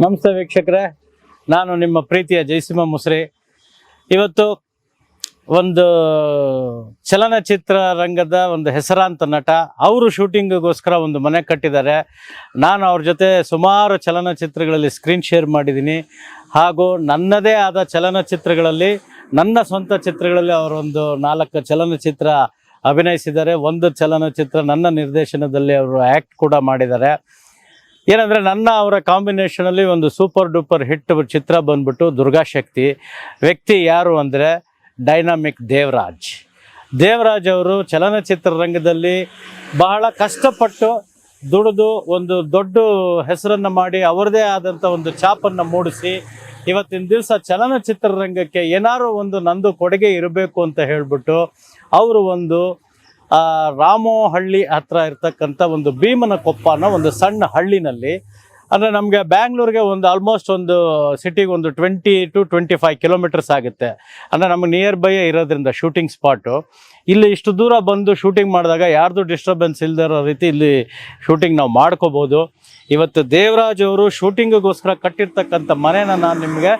ನಮಸ್ತೆ ವೀಕ್ಷಕರೇ. ನಾನು ನಿಮ್ಮ ಪ್ರೀತಿಯ ಜಯಸಿಂಹ ಮುಸ್ರಿ. ಇವತ್ತು ಒಂದು ಚಲನಚಿತ್ರ ರಂಗದ ಒಂದು ಹೆಸರಾಂತ ನಟ, ಅವರು ಶೂಟಿಂಗಿಗೋಸ್ಕರ ಒಂದು ಮನೆ ಕಟ್ಟಿದ್ದಾರೆ. ನಾನು ಅವ್ರ ಜೊತೆ ಸುಮಾರು ಚಲನಚಿತ್ರಗಳಲ್ಲಿ ಸ್ಕ್ರೀನ್ ಶೇರ್ ಮಾಡಿದ್ದೀನಿ. ಹಾಗೂ ನನ್ನದೇ ಆದ ಚಲನಚಿತ್ರಗಳಲ್ಲಿ, ನನ್ನ ಸ್ವಂತ ಚಿತ್ರಗಳಲ್ಲಿ ಅವರೊಂದು ನಾಲ್ಕು ಚಲನಚಿತ್ರ ಅಭಿನಯಿಸಿದ್ದಾರೆ. ಒಂದು ಚಲನಚಿತ್ರ ನನ್ನ ನಿರ್ದೇಶನದಲ್ಲಿ ಅವರು ಆ್ಯಕ್ಟ್ ಕೂಡ ಮಾಡಿದ್ದಾರೆ. ಏನಂದರೆ ನನ್ನ ಅವರ ಕಾಂಬಿನೇಷನಲ್ಲಿ ಒಂದು ಸೂಪರ್ ಡೂಪರ್ ಹಿಟ್ ಚಿತ್ರ ಬಂದ್ಬಿಟ್ಟು ದುರ್ಗಾಶಕ್ತಿ ವ್ಯಕ್ತಿ ಯಾರು ಅಂದರೆ ಡೈನಾಮಿಕ್ ದೇವರಾಜ್. ದೇವರಾಜ್ ಅವರು ಚಲನಚಿತ್ರ ರಂಗದಲ್ಲಿ ಬಹಳ ಕಷ್ಟಪಟ್ಟು ದುಡಿದು ಒಂದು ದೊಡ್ಡ ಹೆಸರನ್ನು ಮಾಡಿ ಅವರದೇ ಆದಂಥ ಒಂದು ಛಾಪನ್ನು ಮೂಡಿಸಿ ಇವತ್ತಿನ ದಿವಸ ಚಲನಚಿತ್ರರಂಗಕ್ಕೆ ಏನಾದ್ರು ಒಂದು ನಂದು ಕೊಡುಗೆ ಇರಬೇಕು ಅಂತ ಹೇಳ್ಬಿಟ್ಟು ಅವರು ಒಂದು ರಾಮೋಹಳ್ಳಿ ಹತ್ರ ಇರ್ತಕ್ಕಂಥ ಒಂದು ಭೀಮನ ಕೊಪ್ಪ ಅನ್ನೋ ಒಂದು ಸಣ್ಣ ಹಳ್ಳಿನಲ್ಲಿ. ಅಂದರೆ ನಮಗೆ ಬ್ಯಾಂಗ್ಳೂರಿಗೆ ಒಂದು ಆಲ್ಮೋಸ್ಟ್ ಒಂದು ಸಿಟಿಗೆ ಒಂದು twenty two twenty five kilometres ಆಗುತ್ತೆ. ಅಂದರೆ ನಮಗೆ ನಿಯರ್ ಬೈಯೇ ಇರೋದ್ರಿಂದ ಶೂಟಿಂಗ್ ಸ್ಪಾಟು ಇಲ್ಲಿ ಇಷ್ಟು ದೂರ ಬಂದು ಶೂಟಿಂಗ್ ಮಾಡಿದಾಗ ಯಾರ್ದು ಡಿಸ್ಟರ್ಬೆನ್ಸ್ ಇಲ್ಲದೆ ರೀತಿ ಇಲ್ಲಿ ಶೂಟಿಂಗ್ ನಾವು ಮಾಡ್ಕೋಬೋದು. ಇವತ್ತು ದೇವರಾಜ್ ಅವರು ಶೂಟಿಂಗಿಗೋಸ್ಕರ ಕಟ್ಟಿರ್ತಕ್ಕಂಥ ಮನೇನ ನಾನು ನಿಮಗೆ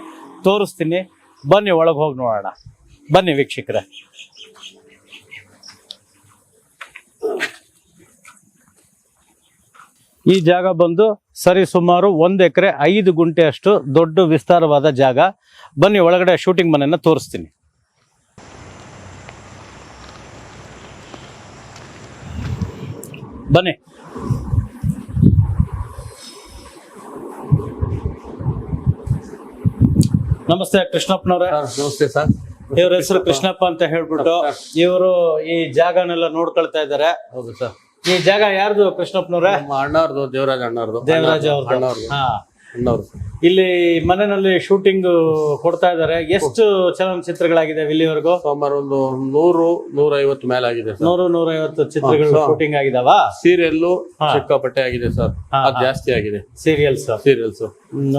ತೋರಿಸ್ತೀನಿ. ಬನ್ನಿ ಒಳಗೆ ಹೋಗಿ ನೋಡೋಣ. ಬನ್ನಿ ವೀಕ್ಷಕರೇ. ಈ ಜಾಗ ಬಂದು ಸರಿ ಸುಮಾರು ಒಂದು ಎಕರೆ ಐದು ಗುಂಟೆ ಅಷ್ಟು ದೊಡ್ಡ ವಿಸ್ತಾರವಾದ ಜಾಗ. ಬನ್ನಿ ಒಳಗಡೆ ಶೂಟಿಂಗ್ ಮನೆಯನ್ನು ತೋರಿಸ್ತೀನಿ. ಬನ್ನಿ. ನಮಸ್ತೆ ಕೃಷ್ಣಪ್ಪನವ್ರೆ ಸರ್ ನಮಸ್ತೆ ಸರ್. ಇವ್ರ ಹೆಸರು ಕೃಷ್ಣಪ್ಪ ಅಂತ ಹೇಳ್ಬಿಟ್ಟು ಇವರು ಈ ಜಾಗನೆಲ್ಲ ನೋಡ್ಕೊಳ್ತಾ ಇದ್ದಾರೆ. ಹೌದು ಸರ್. ಈ ಜಾಗ ಯಾರ್ದು ಕೃಷ್ಣಪ್ಪನವ್ರ? ನಮ್ಮ ಅಣ್ಣವ್ರದ್ದು ದೇವರಾಜ್ ಅಣ್ಣವ್ರದ್ದು ದೇವರಾಜ್ ಅವ್ರದ್ದು. ಹಾ. ಅಣ್ಣವ್ರು ಇಲ್ಲಿ ಮನೆಯಲ್ಲಿ ಶೂಟಿಂಗ್ ಕೊಡ್ತಾ ಇದ್ದಾರೆ. ಎಷ್ಟು ಚಲನಚಿತ್ರಗಳಾಗಿದೆ ಇಲ್ಲಿವರೆಗೂ? ಸುಮಾರು ಒಂದು ನೂರು ನೂರೈವತ್ತು ಮೇಲೆ ಆಗಿದೆ ಸರ್. ನೂರು ನೂರೈವತ್ತು ಚಿತ್ರಗಳು. ಶೂಟಿಂಗ್ ಆಗಿದಾವ? ಸೀರಿಯಲ್. ಸಿಕ್ಕಾಪಟ್ಟೆ ಆಗಿದೆ ಸರ್. ಅದು ಜಾಸ್ತಿ ಆಗಿದೆ. ಸೀರಿಯಲ್ಸ್ ಸೀರಿಯಲ್ಸ್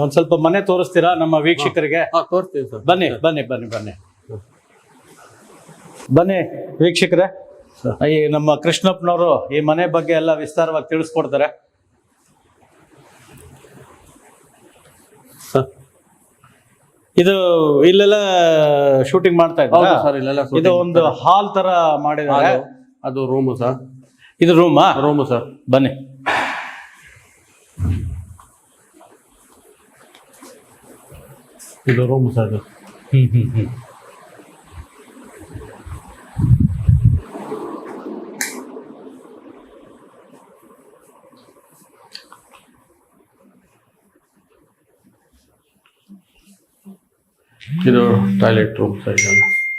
ಒಂದ್ ಸ್ವಲ್ಪ ಮನೆ ತೋರಿಸ್ತೀರಾ ನಮ್ಮ ವೀಕ್ಷಕರಿಗೆ? ತೋರಿಸ್ತೀವಿ ಸರ್. ಬನ್ನಿ ಬನ್ನಿ ಬನ್ನಿ ಬನ್ನಿ. ಬನ್ನಿ ವೀಕ್ಷಕರೇ. ಈ ನಮ್ಮ ಕೃಷ್ಣಪ್ಪನವರು ಈ ಮನೆ ಬಗ್ಗೆ ಎಲ್ಲ ವಿಸ್ತಾರವಾಗಿ ತಿಳಿಸ್ಕೊಡ್ತಾರೆ. ಇದು ಇಲ್ಲೆಲ್ಲ ಶೂಟಿಂಗ್ ಮಾಡ್ತಾ ಇದ್ದಾರೆ? ಸರ್ ಇಲ್ಲೆಲ್ಲ ಇದು ಒಂದು ಹಾಲ್ ತರ ಮಾಡಿದ್ದಾರೆ. ಅದು- ರೂಮ್ ಸರ್. ಇದು ರೂಮಾ ರೂಮು ಸರ್. ಬನ್ನಿ. ಇದು ರೂಮು ಸರ್ ಹ್ಮ್ ಹ್ಮ್ ಹ್ಮ್. ಇದು ಟಾಯ್ಲೆಟ್ ರೂಮ್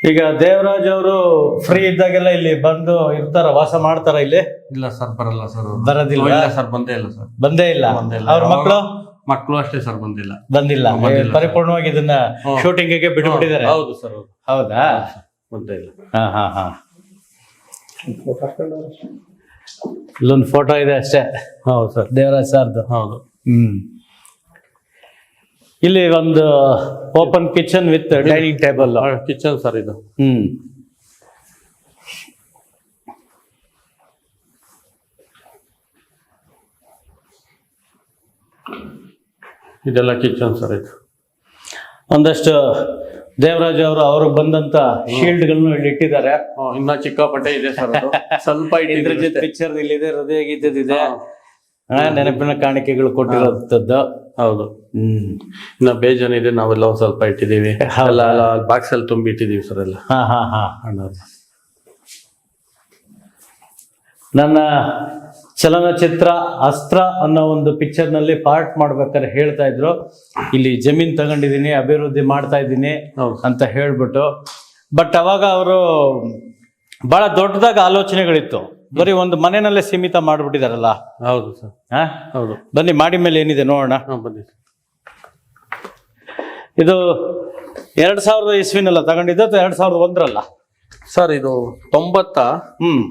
ಈಗ ದೇವರಾಜ್ ಅವರು ಫ್ರೀ ಇದ್ದಾಗೆಲ್ಲ ಇಲ್ಲಿ ಬಂದು ಇರ್ತಾರ ವಾಸ ಮಾಡ್ತಾರ ಇಲ್ಲಿ? ಇಲ್ಲ ಸರ್ ಬರಲ್ಲ ಸರ್ ಬರೋದಿಲ್ಲ? ಇಲ್ಲ ಸರ್ ಬಂದೇ ಇಲ್ಲ ಸರ್. ಬಂದೇ ಇಲ್ಲ? ಬಂದೇ ಇಲ್ಲ. ಅವ್ರ ಮಕ್ಕಳು ಮಕ್ಕಳು ಅಷ್ಟೇ ಸರ್ ಬಂದಿಲ್ಲ. ಬಂದಿಲ್ಲ. ಬಂದಿಲ್ಲ. ಪರಿಪೂರ್ಣವಾಗಿ ಇದನ್ನ ಹ್ಮ್. ಬಿಟ್ಟು ಬಿಟ್ಬಿಟ್ಟಿದ್ದಾರೆ ಹೌದು ಸರ್ ಹೌದು. ಹೌದಾ? ಬಂದೇ ಇಲ್ಲ. ಹಾ ಹಾ ಹಾ. ಇಲ್ಲೊಂದು ಫೋಟೋ ಇದೆ ಅಷ್ಟೇ. ಹೌದು ಸರ್. ದೇವರಾಜ್ ಸರ್ದು. ಹೌದು. ಹ್ಮ್. ಇಲ್ಲಿ ಒಂದು open kitchen with dining table kitchen sir ಇದು. ಹ್ಮ್. ಇದೆಲ್ಲ ಕಿಚನ್ ಸರ್ ಇದು. ಒಂದಷ್ಟು ದೇವರಾಜ್ ಅವರು ಅವ್ರಿಗೆ ಬಂದಂತ ಶೀಲ್ಡ್ಗಳನ್ನು ಇಲ್ಲಿ ಇಟ್ಟಿದ್ದಾರೆ. ಇನ್ನ ಚಿಕ್ಕಾಪಟ್ಟೆ ಇದೆ ಸರ್ ಸ್ವಲ್ಪ ಇದ್ರ ಇಟ್ಟಿದ್ರೆ ಪಿಕ್ಚರ್ ಇಲ್ಲಿದೆ ಹೃದಯ ಗೀತದಿದೆ ನೆನಪಿನ ಕಾಣಿಕೆಗಳು ಕೊಟ್ಟಿರೋಂಥದ್ದು ಹೌದು. ಹ್ಮ್. ಇನ್ನ ಬೇಜಾನ್ ಇದೆ ನಾವೆಲ್ಲ ಒಂದ್ ಸ್ವಲ್ಪ ಇಟ್ಟಿದೀವಿ ಬಾಕ್ಸ್ ಅಲ್ಲಿ ತುಂಬಿ ಇಟ್ಟಿದೀವಿ ಸರ್ ಎಲ್ಲ. ಹಾ ಹಾ ಹಾ. ನನ್ನ ಚಲನಚಿತ್ರ ಅಸ್ತ್ರ ಅನ್ನೋ ಒಂದು ಪಿಕ್ಚರ್ನಲ್ಲಿ ಪಾರ್ಟ್ ಮಾಡ್ಬೇಕಾದ್ರೆ ಹೇಳ್ತಾ ಇದ್ರು. ಇಲ್ಲಿ ಜಮೀನ್ ತಗೊಂಡಿದ್ದೀನಿ ಅಭಿವೃದ್ಧಿ ಮಾಡ್ತಾ ಇದ್ದೀನಿ ಅಂತ ಹೇಳ್ಬಿಟ್ಟು. ಬಟ್ ಅವಾಗ ಅವರು ಬಹಳ ದೊಡ್ಡದಾಗ ಆಲೋಚನೆಗಳಿತ್ತು. ಬರೀ ಒಂದು ಮನೆಯಲ್ಲೇ ಸೀಮಿತ ಮಾಡಿಬಿಟ್ಟಿದಾರಲ್ಲ? ಹೌದು ಸರ್. ಹಾ? ಹೌದು. ಬನ್ನಿ ಮಾಡಿ ಮೇಲೆ ಏನಿದೆ ನೋಡೋಣ. ಹಾ ಬನ್ನಿ ಇದು ಎರಡ್ ಸಾವಿರದ ಇಸ್ವಿನಲ್ಲ ತಗೊಂಡಿದ್ದು ಅಥವಾ ಎರಡ್ ಸಾವಿರದ ಒಂದರಲ್ಲ? ಸರ್ ಇದು ತೊಂಬತ್ತ ಹ್ಮ್.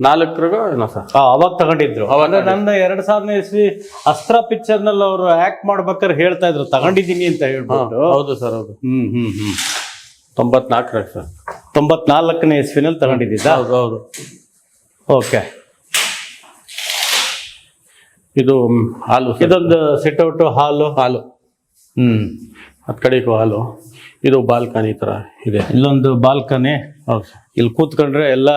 ನಾಲ್ಕರಿಗೂ ಏನೋ ಸರ್? ಆ, ಅವಾಗ ತಗೊಂಡಿದ್ರು. ಅವಾಗ ಅಂದ್ರೆ ನನ್ನ ಎರಡ್ ಸಾವಿರನೇ ಇಸ್ವಿ ಅಸ್ತ್ರ ಪಿಕ್ಚರ್ನಲ್ಲಿ ಅವರು ಆಕ್ಟ್ ಮಾಡ್ಬೇಕಾದ್ರೆ ಹೇಳ್ತಾ ಇದ್ರು. ತಗೊಂಡಿದ್ದೀನಿ ಅಂತ ಹಾ, ಹೇಳ್ಬಿಟ್ಟು ಹೌದು ಸರ್ ಹೌದು. Hmm hmm hmm. ತೊಂಬತ್ನಾಲ್ಕರಾಗ ಸರ್. ತೊಂಬತ್ನಾಲ್ಕನೇ ಇಸ್ವಿನಲ್ಲಿ ತಗೊಂಡಿದ್ದ ಹೌದು ಹೌದು. ಓಕೆ. ಇದು ಹಾಲು. ಇದೊಂದು ಸಿಟ್ಔಟು ಹಾಲು. ಹಾಲು. ಹ್ಮ್. ಅದು ಕಡೆಗೂ ಹಾಲು. ಇದು ಬಾಲ್ಕನಿ ಥರ ಇದೆ. ಇಲ್ಲೊಂದು ಬಾಲ್ಕನಿ. ಹೌದು ಇಲ್ಲಿ ಕೂತ್ಕೊಂಡ್ರೆ ಎಲ್ಲ.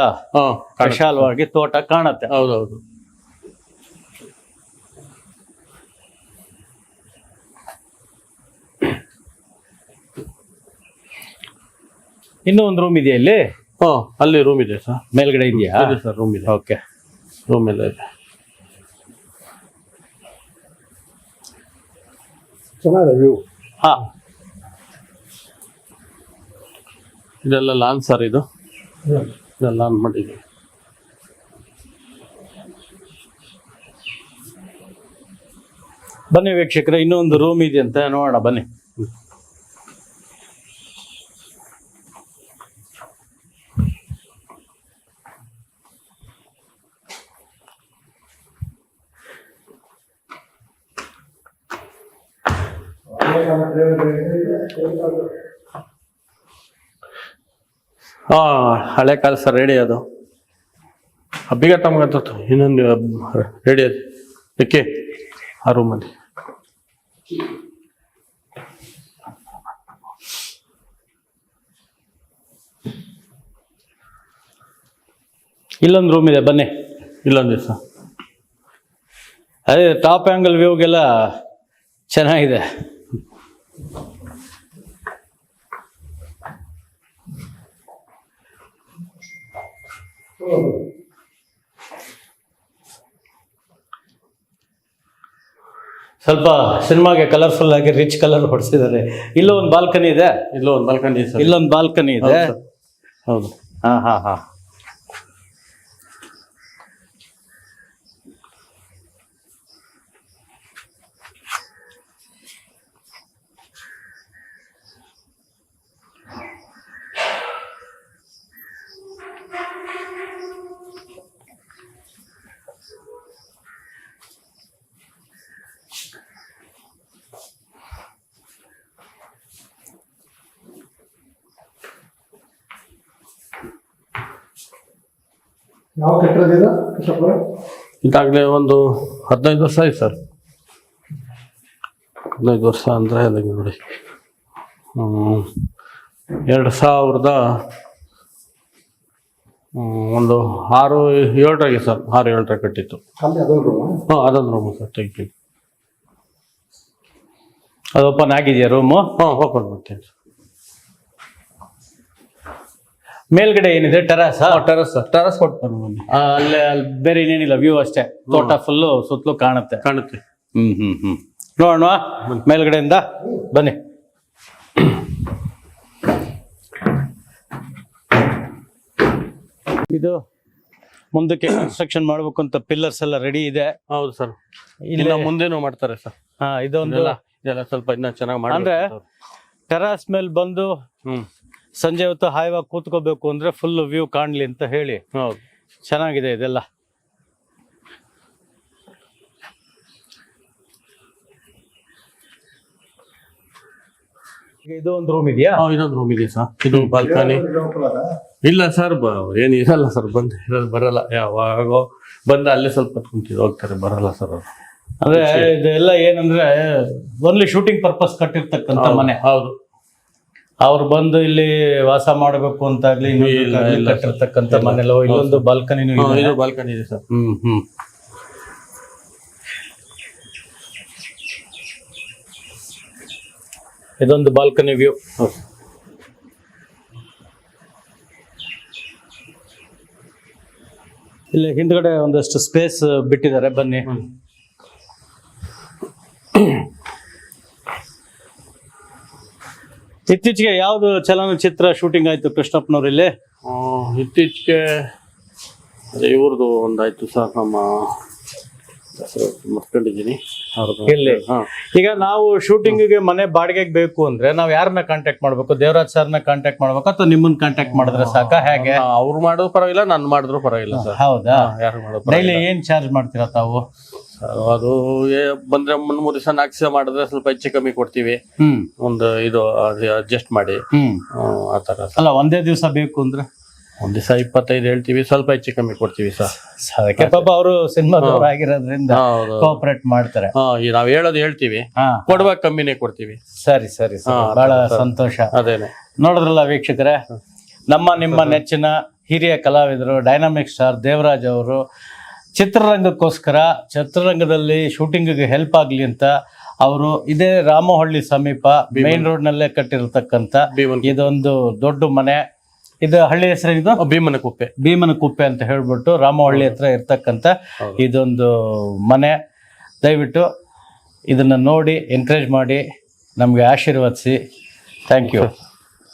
ವಿಶಾಲವಾಗಿ ತೋಟ ಕಾಣತ್ತೆ. ಹೌದೌದು. ಇನ್ನೂ ಒಂದು ರೂಮ್ ಇದೆಯಾ ಇಲ್ಲಿ ಹಾ ಅಲ್ಲಿ ರೂಮ್ ಇದೆ ಸರ್ ಮೇಲ್ಗಡೆ ಇದೆಯಾ? ಇದೆ ಸರ್ ರೂಮ್ ಇದೆ. ಓಕೆ ರೂಮ್ ಎಲ್ಲ ಇದೆ. ಚೆನ್ನಾಗಿದೆ ವ್ಯೂ ಹಾ. ಇದೆಲ್ಲ ಲಾನ್ ಸರ್ ಇದು? ಇದೆಲ್ಲ ಲಾನ್ ಮಾಡಿದ್ದೀವಿ ಬನ್ನಿ ವೀಕ್ಷಕರೇ ಇನ್ನೂ ಒಂದು ರೂಮ್ ಇದೆ ಅಂತ ನೋಡೋಣ ಬನ್ನಿ. ಹಾ ಹಳೆ ಕಾಲ ಸರ್ ರೆಡಿ ಅದು. ಅಬ್ಬಿಗ ತಮ್ಗಂತ ಇನ್ನೊಂದು ರೆಡಿ ಅದು. ಓಕೆ ಆ ರೂಮಲ್ಲಿ ಇಲ್ಲೊಂದು ರೂಮ್ ಇದೆ ಬನ್ನಿ. ಇಲ್ಲೊಂದು ದಿವಸ ಅದೇ ಟಾಪ್ ಆಂಗಲ್ ವ್ಯೂಗೆಲ್ಲ ಚೆನ್ನಾಗಿದೆ. ಸ್ವಲ್ಪ ಸಿನಿಮಾಗೆ ಕಲರ್ಫುಲ್ ಆಗಿ ರಿಚ್ ಕಲರ್ ಹೊಡಿಸಿದ್ದಾರೆ. ಇಲ್ಲೊಂದು ಒಂದು ಬಾಲ್ಕನಿ ಇದೆ? ಇಲ್ಲೊಂದು ಬಾಲ್ಕನಿ ಇಲ್ಲೊಂದು ಬಾಲ್ಕನಿ ಇದೆ. ಹೌದು. ಹಾ ಹಾ ಹಾ. ಯಾವ ಕಟ್ಟಡದಿದೆ ಇದಾಗಲೇ ಒಂದು ಹದಿನೈದು ವರ್ಷ ಆಯ್ತು ಸರ್. ಹದಿನೈದು ವರ್ಷ ಅಂದರೆ ಅದಕ್ಕೆ ನೋಡಿ. ಎರಡು ಸಾವಿರದ ಒಂದು ಆರು ಏಳರಾಗೆ ಸರ್ ಆರು ಏಳರ ಕಟ್ಟಿತ್ತು. ಅಲ್ಲಿ ಅದೊಂದು ರೂಮ್ ಹಾಂ ಅದೊಂದು ರೂಮು ಸರ್ ತೆಗಿ ಅದು ಓಪನ್ ಆಗಿದೆಯಾ ರೂಮು ಹಾಂ ಓಪನ್ ಮಾಡ್ತೀನಿ ಸರ್. ಮೇಲ್ಗಡೆ ಏನಿದೆ? ಟೆರಸ್ ಟೆರಸ್ ಟೆರಸ್ ಕೊಡ್ತಾರೆ ಅಲ್ಲೇ ಅಲ್ಲಿ ಬೇರೆ ಏನೇನಿಲ್ಲ ವ್ಯೂ ಅಷ್ಟೇ. ತೋಟ ಫುಲ್ಲು ಸುತ್ತಲೂ ಕಾಣುತ್ತೆ. ಕಾಣುತ್ತೆ. ಹ್ಮ್ ಹ್ಮ್ ಹ್ಮ್. ನೋಡೋಣ ಮೇಲ್ಗಡೆಯಿಂದ. ಬನ್ನಿ. ಇದು ಮುಂದಕ್ಕೆ ಕನ್ಸ್ಟ್ರಕ್ಷನ್ ಮಾಡ್ಬೇಕು ಅಂತ ಪಿಲ್ಲರ್ಸ್ ಎಲ್ಲ ರೆಡಿ ಇದೆ. ಹೌದು ಸರ್. ಇಲ್ಲಿ ಇಲ್ಲ ಮುಂದೇನು ಮಾಡ್ತಾರೆ ಸರ್. ಹಾ ಇದೊಂದು ಇದೆಲ್ಲ ಇದೆಲ್ಲ ಸ್ವಲ್ಪ ಇನ್ನ ಚೆನ್ನಾಗಿ ಮಾಡಿ ಅಂದ್ರೆ ಟೆರಾಸ್ ಮೇಲೆ ಬಂದು ಹ್ಮ್. ಸಂಜೆ ಹೊತ್ತು ಹಾಯವಾಗಿ ಕೂತ್ಕೋಬೇಕು ಅಂದ್ರೆ ಫುಲ್ ವ್ಯೂ ಕಾಣಲಿ ಅಂತ ಹೇಳಿ. ಹೌದು. ಚೆನ್ನಾಗಿದೆ ಇದೆಲ್ಲ. ಇದು ಒಂದು ರೂಮ್ ಇದೆಯಾ? ಇದೊಂದು ರೂಮ್ ಇದೆ ಸರ್. ಇದು ಬಾಲ್ಕನಿ ಇಲ್ಲ ಸರ್ ಏನು ಇರಲ್ಲ ಸರ್ ಬಂದು ಇರೋದು ಬರಲ್ಲ. ಯಾವಾಗ ಬಂದು ಅಲ್ಲೇ ಸ್ವಲ್ಪ ಕುಂತಿದ್ದು ಹೋಗ್ತಾರೆ ಬರಲ್ಲ ಸರ್ ಅವರು. ಅಂದ್ರೆ ಇದೆಲ್ಲ ಏನಂದ್ರೆ ಓನ್ಲಿ ಶೂಟಿಂಗ್ ಪರ್ಪಸ್ ಕಟ್ಟಿರ್ತಕ್ಕಂಥ ಮನೆ. ಹೌದು. ಅವ್ರು ಬಂದು ಇಲ್ಲಿ ವಾಸ ಮಾಡಬೇಕು ಅಂತಾಗ್ಲಿ. ಕಟ್ಟಿರ್ತಕ್ಕಂಥ ಮನೆಲ್ಲ ಇಲ್ಲೊಂದು ಬಾಲ್ಕನಿ ಇದೆ. ಬಾಲ್ಕನಿ ಇದೆ ಸರ್. ಹ್ಮ್ ಹ್ಮ್. ಇದೊಂದು ಬಾಲ್ಕನಿ ವ್ಯೂ ಇಲ್ಲಿ ಹಿಂದ್ಗಡೆ ಒಂದಷ್ಟು ಸ್ಪೇಸ್ ಬಿಟ್ಟಿದ್ದಾರೆ ಬನ್ನಿ ಹ್ಮ್. ಇತ್ತೀಚೆಗೆ ಯಾವ್ದು ಚಲನಚಿತ್ರ ಶೂಟಿಂಗ್ ಆಯ್ತು ಕೃಷ್ಣಪ್ಪನವ್ರು ಇಲ್ಲಿ ಇತ್ತೀಚೆಗೆ ಅದೇ ಇವ್ರದ್ದು ಒಂದಾಯ್ತು ಸರ್ ನಮ್ಮ ಹೆಸರು ಮರ್ಕೊಂಡಿದ್ದೀನಿ. ಅವ್ರದ್ದು ಇಲ್ಲಿ? ಹಾಂ. ಈಗ ನಾವು ಶೂಟಿಂಗಿಗೆ ಮನೆ ಬಾಡಿಗೆಗೆ ಬೇಕು ಅಂದ್ರೆ ನಾವ್ ಯಾರನ್ನ ಕಾಂಟ್ಯಾಕ್ಟ್ ಮಾಡ್ಬೇಕು? ದೇವರಾಜ್ ಸರ್ನ ಕಾಂಟ್ಯಾಕ್ಟ್ ಮಾಡ್ಬೇಕು ಅಥವಾ ನಿಮ್ಮನ್ನ ಕಾಂಟ್ಯಾಕ್ಟ್ ಮಾಡಿದ್ರೆ ಸಾಕ? ಹೇಗೆ? ಅವ್ರು ಮಾಡೋದು ಪರವಾಗಿಲ್ಲ ನಾನು ಮಾಡಿದ್ರು ಪರವಾಗಿಲ್ಲ ಸರ್. ಹೌದಾ? ಯಾರು ಮಾಡೋದು ಡೈಲಿ ಪರವಾಗಿಲ್ಲ. ಏನ್ ಚಾರ್ಜ್ ಮಾಡ್ತೀರಾ ತಾವು? ಅದು ಏ- ಬಂದ್ರೆ ಮೂರ್ ಮೂರು ದಿವಸ ನಾಲ್ಕು ದಿವಸ ಮಾಡಿದ್ರೆ ಸ್ವಲ್ಪ ಹೆಚ್ಚು ಕಮ್ಮಿ ಕೊಡ್ತೀವಿ. ಹ್ಮ್. ಒಂದು ಇದು ಅಡ್ಜಸ್ಟ್ ಮಾಡಿ. ಹ್ಮ್. ಹ್ಮ್, ಆ ತರ ಸರ್. ಅಲ್ಲ ಒಂದೇ ದಿವಸ ಬೇಕು ಅಂದ್ರೆ? ಒಂದ್ ದಿವಸ ಇಪ್ಪತ್ತೈದು ಹೇಳ್ತೀವಿ ಸ್ವಲ್ಪ ಹೆಚ್ಚು ಕಮ್ಮಿ ಕೊಡ್ತೀವಿ ಸರ್. ಅದಕ್ಕೆ ಪಾಪ ಅವರು ಸಿನಿಮಾದವ್ರು ಆಗಿರೋದ್ರಿಂದ ಹೌದು ಕೋಆಪರೇಟ್ ಮಾಡ್ತಾರೆ. ಹಾ ಈ ನಾವ್ ಹೇಳೋದು ಹೇಳ್ತೀವಿ. ಹಾ. ಕೊಡುವಾಗ ಕಮ್ಮಿನೇ ಕೊಡ್ತೀವಿ. ಸರಿ ಸರಿ ಸರಿ. ಬಹಳ ಸಂತೋಷ. ಅದೇನೆ. ನೋಡಿದ್ರಲ್ಲ ವೀಕ್ಷಕರೇ ನಮ್ಮ ನಿಮ್ಮ ನೆಚ್ಚಿನ ಹಿರಿಯ ಕಲಾವಿದರು ಡೈನಾಮಿಕ್ ಸ್ಟಾರ್ ದೇವರಾಜ್ ಅವರು ಚಿತ್ರರಂಗಕ್ಕೋಸ್ಕರ ಚಿತ್ರರಂಗದಲ್ಲಿ ಶೂಟಿಂಗಿಗೆ ಹೆಲ್ಪ್ ಆಗಲಿ ಅಂತ ಅವರು ಇದೇ ರಾಮಹಳ್ಳಿ ಸಮೀಪ ಮೇನ್ ರೋಡ್ನಲ್ಲೇ ಕಟ್ಟಿರತಕ್ಕಂಥ ಕಟ್ಟಿರತಕ್ಕಂತ ಇದೊಂದು ದೊಡ್ಡ ಮನೆ. ಇದು ಹಳ್ಳಿ ಹೆಸರೇನಿದು ಭೀಮನ ಕುಪ್ಪೆ. ಭೀಮನ ಕುಪ್ಪೆ ಅಂತ ಹೇಳ್ಬಿಟ್ಟು ರಾಮಹಳ್ಳಿ ಹತ್ರ ಇರ್ತಕ್ಕಂಥ ಇದೊಂದು ಮನೆ. ದಯವಿಟ್ಟು ಇದನ್ನು ನೋಡಿ ಎನ್ಕರೇಜ್ ಮಾಡಿ ನಮಗೆ ಆಶೀರ್ವದಿಸಿ. Thank you